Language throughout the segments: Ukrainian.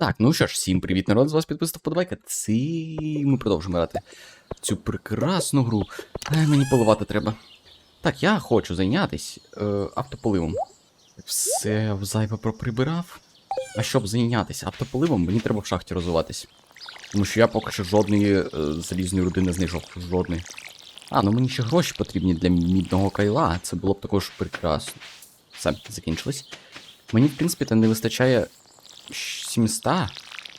Так, ну що ж, всім привіт, народ, з вас підписав подобайка. Це ми продовжимо грати цю прекрасну гру. Е, мені поливати треба. Так, я хочу зайнятися е, автополивом. Все зайве проприбирав. А щоб зайнятися автополивом, мені треба в шахті розвиватись. Тому що я поки що жодної е, залізної руди не знайшов. Жодної. А, ну мені ще гроші потрібні для мідного кайла. Це було б також прекрасно. Все, закінчилось. Мені, в принципі, там не вистачає 700,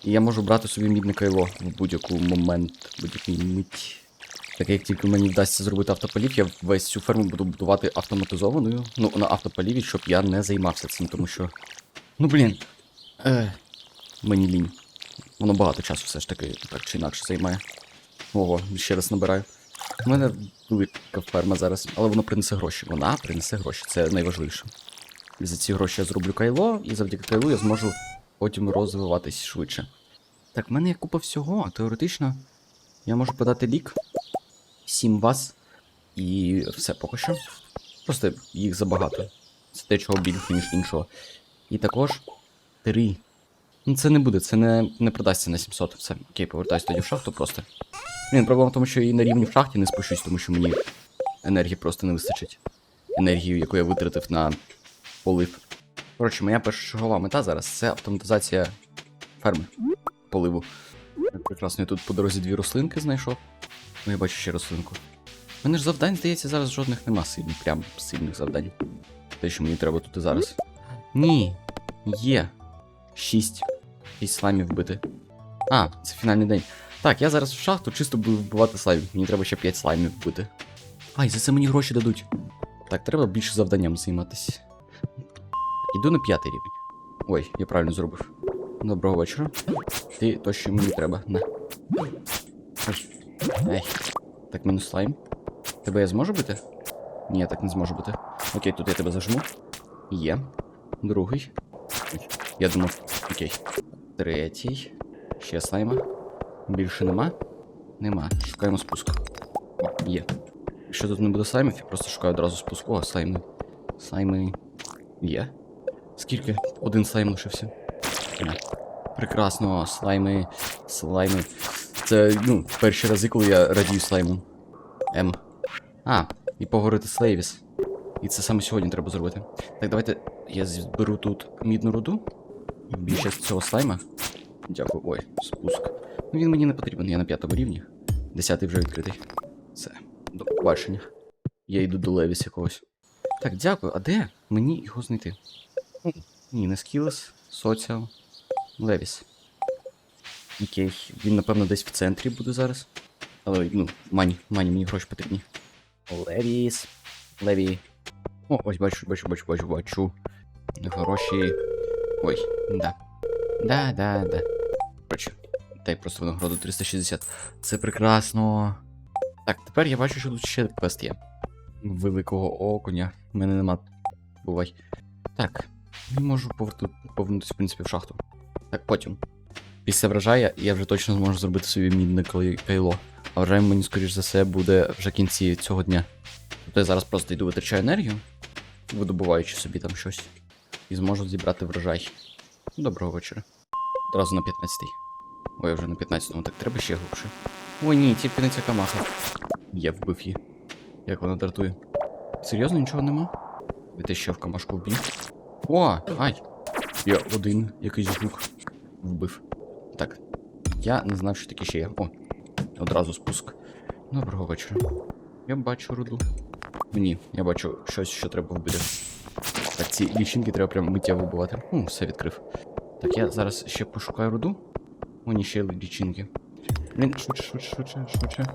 і я можу брати собі мідне кайло в будь-яку момент, будь-яку мить. Так як тільки мені вдасться зробити автополів, я весь цю ферму буду будувати автоматизованою. Ну, на автополіві, щоб я не займався цим, тому що. Ну блін. Е, мені лінь. Воно багато часу все ж таки так чи інакше займає. Ого, ще раз набираю. У мене велика ферма зараз, але воно принесе гроші. Вона принесе гроші, це найважливіше. І за ці гроші я зроблю кайло, і завдяки кайлу я зможу потім розвиватись швидше. Так, в мене є купа всього. Теоретично я можу подати лік. Сім вас. І все поки що. Просто їх забагато. Це те, чого більше, ніж іншого. І також три. Ну це не буде, це не, не продасться на 700. Все, окей, повертаюсь тоді в шахту просто. Блін, проблема в тому, що і на рівні в шахті не спущусь, тому що мені енергії просто не вистачить. Енергію, яку я витратив на полив. Коротше, моя першочергова мета зараз це автоматизація ферми. Поливу. Прекрасно, я тут по дорозі дві рослинки знайшов. Ну, я бачу ще рослинку. У мене ж завдань, здається, зараз жодних нема сильних, прям сильних завдань. Те, що мені треба тут і зараз. Ні, є. Шість. Шість слаймів вбити. А, це фінальний день. Так, я зараз в шахту чисто буду вбивати слаймів. Мені треба ще 5 слаймів вбити. Ай, за це мені гроші дадуть. Так, треба більше завданням займатися. Іду на п'ятий рівень. Ой, я правильно зробив. Доброго вечора. Ти то, що мені треба. На. Ай. Так, мінус слайм. Тебе я зможу бити? Ні, я так не зможу бити. Окей, тут я тебе зажму. Є. Другий. Я думав. Окей. Третій. Ще слайма. Більше нема? Нема. Шукаємо спуск. Є. Якщо тут не буде слаймів, я просто шукаю одразу спуску, а слайми. Слайми. Є. Скільки? Один слайм лишився. Прекрасно, слайми. Слайми. Це, ну, перші рази, коли я радію слаймом. М. А, і поговорити з Лейвіс. І це саме сьогодні треба зробити. Так, давайте я зберу тут мідну руду. Більше цього слайма. Дякую. Ой, спуск. Ну він мені не потрібен, я на п'ятому рівні. Десятий вже відкритий. Все, до побачення. Я йду до Левіс якогось. Так, дякую. А де мені його знайти? Ні, не Скілес, Соціал. Левіс. Окей, він, напевно, десь в центрі буде зараз. Але, ну, мані, мані, мені гроші потрібні. Левіс. Леві. О, ось бачу, бачу, бачу, бачу, бачу. Гроші. Ой, да. Да, да, да. Коротше, дай просто винагороду 360. Це прекрасно. Так, тепер я бачу, що тут ще квест є. Великого окуня. У мене нема. Бувай. Так. Не можу повернутися, в принципі, в шахту. Так, потім. Після врожая я вже точно зможу зробити собі мідне кай- кайло. А врожай мені, скоріш за все, буде вже кінці цього дня. Тобто я зараз просто йду витрачаю енергію, видобуваючи собі там щось. І зможу зібрати врожай. Доброго вечора. Одразу на 15-й. Ой, я вже на 15-му, так треба ще глибше. Ой, ні, тільки не ця камаха. Я вбив її. Як вона дратує. Серйозно нічого нема? Ви те що в камашку вбив? О, ай! Я один якийсь жук вбив. Так. Я не знав, що таке ще є. О, одразу спуск. Доброго вечора. Я бачу руду. Ні, я бачу щось, що треба вбити. Так, ці лічинки треба прям миттєво вбивати. О, все відкрив. Так, я зараз ще пошукаю руду. О, ні, ще лічинки. Блін, швидше, швидше, швидше, швидше.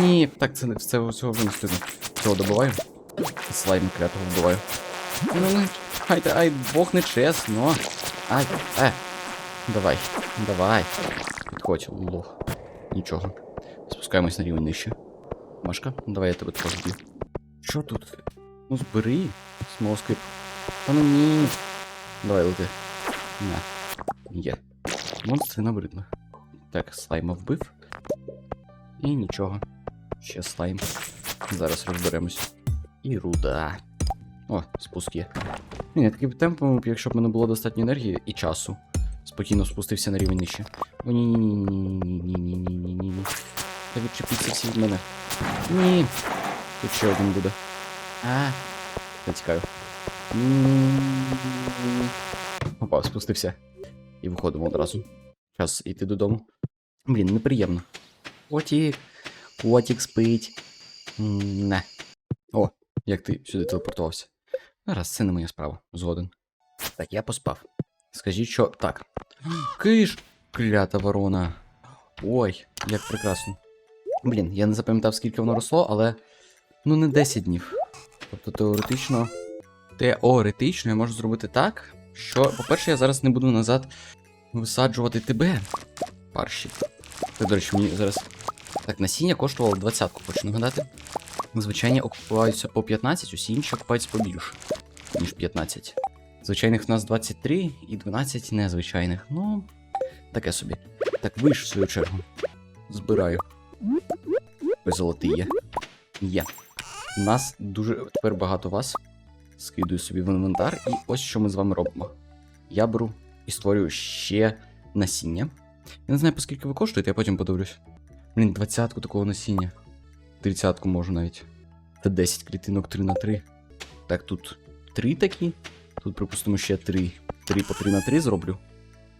Ні, так, це, це цього вже не стидно. Цього добиваю. Слайм клятого вбиваю. Ну, ну, ай, ай, Бог не чесно. Ай, е. Давай, давай. Підходь, лох. Нічого. Спускаємось на рівень нижче. Машка, ну давай я тебе також б'ю. Що тут? Ну збери. Смоскип. Та ну ні. Давай лети. На. Є. Монстри набридно. Так, слайма вбив. І нічого. Ще слайм. Зараз розберемось. І руда. О, спуск є. Ні, таким темпом, якщо б мене було достатньо енергії і часу, спокійно спустився на рівень нижче. О, ні, ні, ні, ні, ні, ні, ні, ні, ні, ні, ні. Та відчепіться всі від мене. Ні. Тут ще один буде. А. Я тікаю. Опа, спустився. І виходимо одразу. Час йти додому. Блін, неприємно. Котик. Котик спить. Не. О, як ти сюди телепортувався. Раз, це не моя справа. Згоден. Так, я поспав. Скажіть, що так. Киш! Клята ворона. Ой, як прекрасно. Блін, я не запам'ятав, скільки воно росло, але. Ну, не 10 днів. Тобто теоретично. Теоретично я можу зробити так, що, по-перше, я зараз не буду назад висаджувати тебе. Парші. Так, до речі, мені зараз. Так, насіння коштувало 20-ку, хочу нагадати. Звичайні окупаються по 15, усі інші окупаються побільше, ніж 15. Звичайних в нас 23 і 12 незвичайних. Ну, таке собі. Так, виш в свою чергу. Збираю. Ой, золотий є. Є. У нас дуже тепер багато вас. Скидую собі в інвентар, і ось що ми з вами робимо. Я беру і створюю ще насіння. Я не знаю, по скільки ви коштуєте, я потім подивлюсь. Блін, двадцятку такого насіння. Тридцятку можу навіть. Та 10 клітинок 3 на 3. Так, тут 3 такі. Тут, припустимо, ще 3. 3 по 3 на 3 зроблю.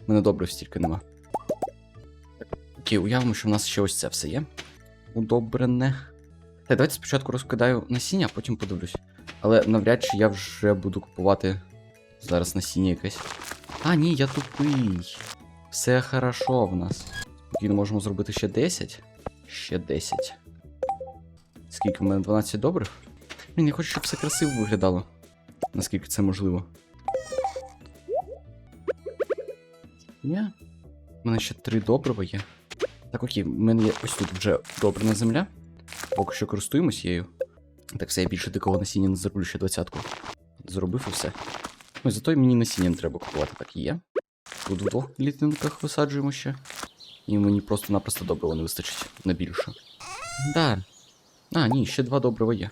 У мене добре стільки нема. Окей, уявимо, що в нас ще ось це все є. Удобрене. Так, давайте спочатку розкидаю насіння, а потім подивлюсь. Але навряд чи я вже буду купувати зараз насіння якесь. А, ні, я тупий. Все хорошо в нас. Спокійно можемо зробити ще 10. Ще 10. Скільки в мене 12 добрих? Блін, я хочу, щоб все красиво виглядало. Наскільки це можливо. Є. У мене ще три добрива є. Так, окей, в мене є ось тут вже добрана земля. Поки що користуємось її. Так все, я більше дикого насіння не зроблю ще двадцятку. Зробив і все. Ну, зато й мені насіння не треба купувати, так і є. Тут в двох клітинках висаджуємо ще. І мені просто-напросто доброго не вистачить на більше. Да. А, ні, ще два добрива є.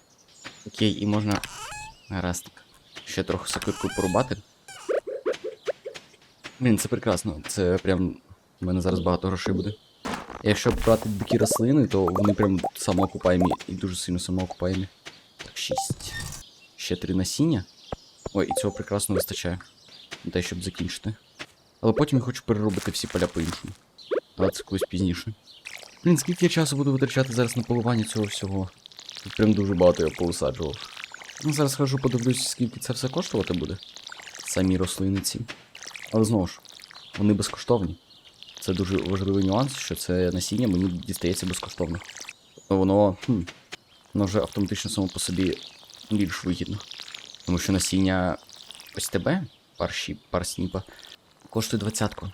Окей, і можна. Гаразд. Ще трохи сокирку порубати. Блін, це прекрасно. Це прям. У мене зараз багато грошей буде. Якщо брати дикі рослини, то вони прям самоокупаємі і дуже сильно самоокупаємі. Так, шість. Ще три насіння. Ой, і цього прекрасно вистачає. Те, щоб закінчити. Але потім я хочу переробити всі поля по-іншому. Але це колись пізніше. Блін, скільки я часу буду витрачати зараз на поливання цього всього? Тут прям дуже багато я повисаджував. Ну, зараз хожу, подивлюсь, скільки це все коштувати буде. Самі рослини ці. Але знову ж, вони безкоштовні. Це дуже важливий нюанс, що це насіння мені дістається безкоштовно. Воно, хм, воно вже автоматично само по собі більш вигідно. Тому що насіння ось тебе, парші, парсніпа, коштує двадцятку.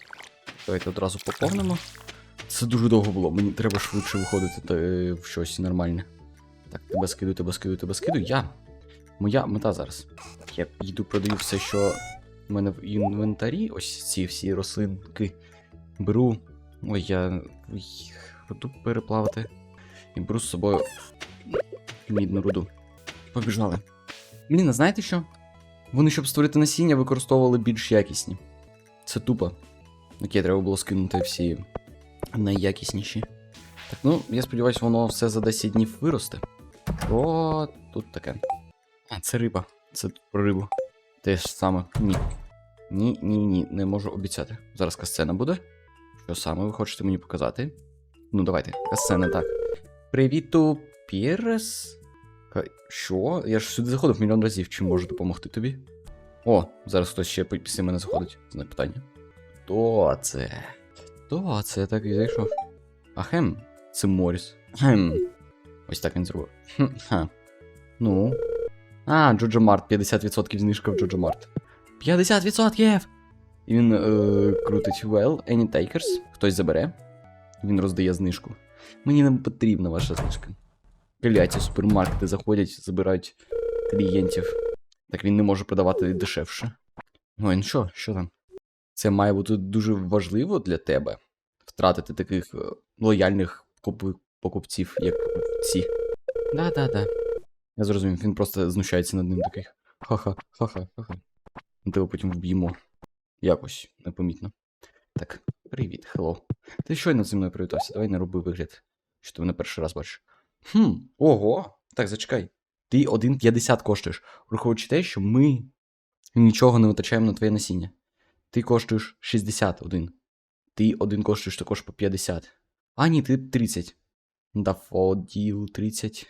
Давайте одразу поповнимо. Це дуже довго було, мені треба швидше виходити та, е, в щось нормальне. Так, тебе скидую, тебе скидую, тебе скидую. Я. Моя мета зараз. Я йду продаю все, що в мене в інвентарі, ось ці всі рослинки. Беру. Ой, я буду переплавати. І беру з собою мідну руду. Побіжали. Блін, а знаєте що? Вони, щоб створити насіння, використовували більш якісні. Це тупо. Окей, треба було скинути всі найякісніші. Так, ну, я сподіваюся, воно все за 10 днів виросте. О, тут таке. А, це риба. Це про рибу. Те ж саме. Ні. Ні, ні, ні, не можу обіцяти. Зараз касцена буде. Що саме ви хочете мені показати? Ну, давайте, касцена, так. Привіту, Пірес. Що? Я ж сюди заходив мільйон разів, чим можу допомогти тобі? О, зараз хтось ще після мене заходить. Знак питання. Хто це? Хто це? Так і зайшов. Ахем, це Моріс. Хм. Ось так він зробив. Ха. Ну. А, Джоджо Март, 50% знижка в Джоджо Март. 50%! І він е, крутить Well, Any Takers. Хтось забере. Він роздає знижку. Мені не потрібна ваша знижка. Кляті супермаркети заходять, забирають клієнтів. Так він не може продавати дешевше. Ну, і що, що там? Це має бути дуже важливо для тебе втратити таких е, лояльних покупців, як ці. Да-да-да. Я зрозумів, він просто знущається над ним такий. Ха-ха, ха-ха, ха-ха. Ми тебе потім вб'ємо. Якось непомітно. Так, привіт, хелло. Ти щойно зі мною привітався, давай не роби вигляд, що ти мене перший раз бачиш. Хм, ого. Так, зачекай. Ти 1,50 коштуєш, враховуючи те, що ми нічого не витрачаємо на твоє насіння. Ти коштуєш 61. Ти один коштуєш також по 50. А, ні, ти 30. Дафоділ 30.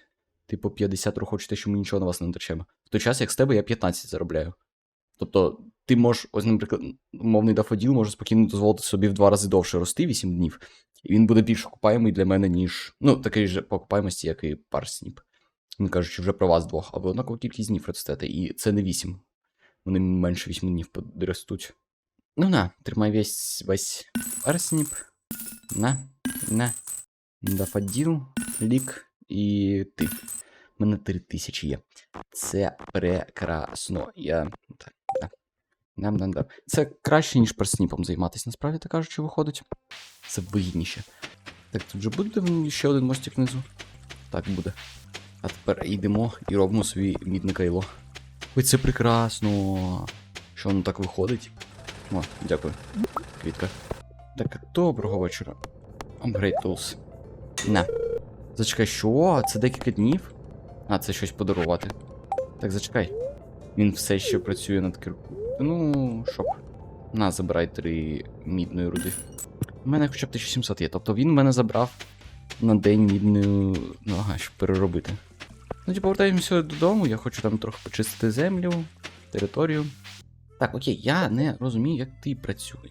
Ти по 50 враховуючи те, що ми нічого на вас не витрачаємо. В той час, як з тебе, я 15 заробляю. Тобто, ти можеш, ось, наприклад, умовний дафоділ може спокійно дозволити собі в два рази довше рости 8 днів, і він буде більш окупаємий для мене, ніж. Ну, такий же по окупаємості, як і парсніп. Він кажучи, вже про вас двох, а ви однаково кількість днів ростете, і це не 8. Вони менше 8 днів ростуть. Ну на, тримай весь весь парсніп. На, на. Дафоділ, лік і ти. У мене 3000 є. Це прекрасно. Я. Так, да. Дам, дам, дам. Це краще, ніж персніпом займатися, насправді так кажучи, виходить. Це вигідніше. Так, тут же буде ще один мостик внизу. Так буде. А тепер йдемо і робимо собі мідне кайло. Ой, це прекрасно. Що воно так виходить? О, дякую. Квітка. Так, доброго вечора. Upgrade Tools. На. Зачекай, що? Це декілька днів? А, це щось подарувати. Так, зачекай. Він все ще працює над кирку. Ну, щоб. На, забирай три мідної руди. У мене хоча б 1700 є. Тобто він мене забрав на день мідної. Ну, ага, щоб переробити. Ну, типу, повертаємося додому, я хочу там трохи почистити землю, територію. Так, окей, я не розумію, як ти працює.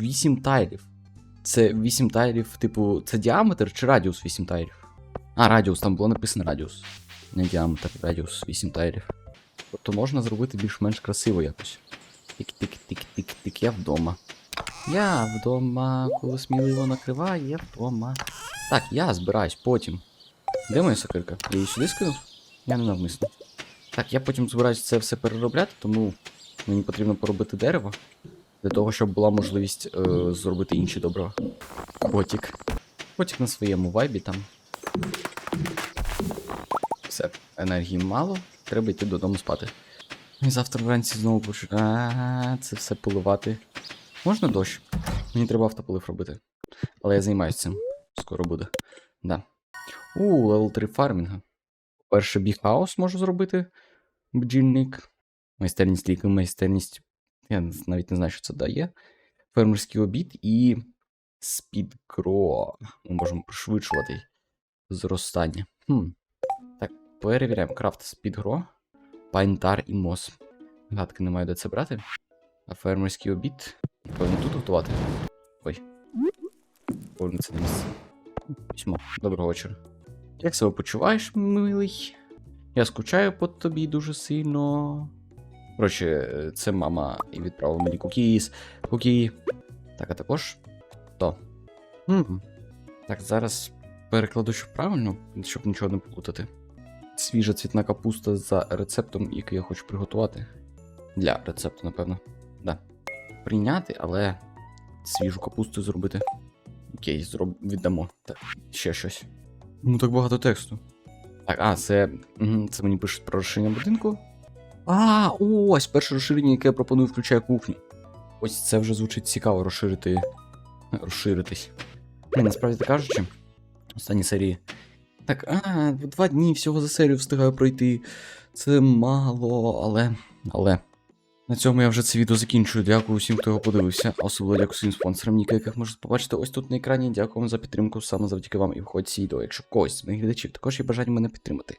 8 тайлів. Це 8 тайлів, типу, це діаметр чи радіус 8 тайлів? А, радіус, там було написано радіус. Не діаметр, радіус 8 тайлів. Тобто можна зробити більш-менш красиво якось. Тик-тик-тик-тик-тик, я вдома. Я вдома, коли сміливо накриває, я вдома. Так, я збираюсь потім. Де моя сокирка? Я її сюди скинув? Я не навмисно. Так, я потім збираюсь це все переробляти, тому мені потрібно поробити дерево. Для того, щоб була можливість е, зробити інші добрива. Котик. Котик на своєму вайбі там. Все, енергії мало, треба йти додому спати. І завтра вранці знову почу. А, це все поливати. Можна дощ? Мені треба автополив робити. Але я займаюся цим. Скоро буде. Да. У, левел 3 фармінга. Перше біг-хаус можу зробити. Бджільник. Майстерність ліки, майстерність. Я навіть не знаю, що це дає. Фермерський обід і спідгро. Ми можемо пришвидшувати зростання. Хм. Так, перевіряємо. Крафт спідгро, пайнтар і мос. Гадки немає де це брати. А фермерський обід. Напевно, тут готувати. Ой. Повно це не місце. Письмо. Доброго вечора. Як себе почуваєш, милий? Я скучаю по тобі дуже сильно. Коротше, це мама і відправила мені кукіс. Кукі. Так, а також. То. Хм. Так, зараз перекладу, що правильно, щоб нічого не плутати. Свіжа цвітна капуста за рецептом, який я хочу приготувати. Для рецепту, напевно. Да. Прийняти, але свіжу капусту зробити. Окей, зроб... віддамо. Так, ще щось. Ну так багато тексту. Так, а, це. Це мені пишуть про розширення будинку. А, ось перше розширення, яке я пропоную, включає кухню. Ось це вже звучить цікаво розширити. Розширитись. Ні, насправді кажучи, останні серії. Так, а, два дні всього за серію встигаю пройти. Це мало, але. Але. На цьому я вже це відео закінчую. Дякую всім, хто його подивився. Особливо дякую своїм спонсорам, Ніка, яких можете побачити ось тут на екрані. Дякую вам за підтримку саме завдяки вам і входить ці відео. Якщо когось з моїх глядачів також є бажання мене підтримати.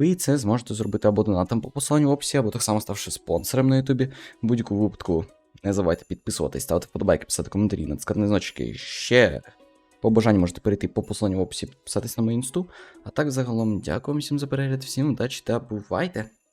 Ви це зможете зробити або донатом по посиланню в описі, або так само ставши спонсором на Ютубі. В будь-якому випадку не забувайте підписуватись, ставити вподобайки, писати коментарі, натискати на значки. Ще по бажанню можете перейти по посиланню в описі, підписатись на мою інсту. А так загалом дякую всім за перегляд, всім удачі та бувайте!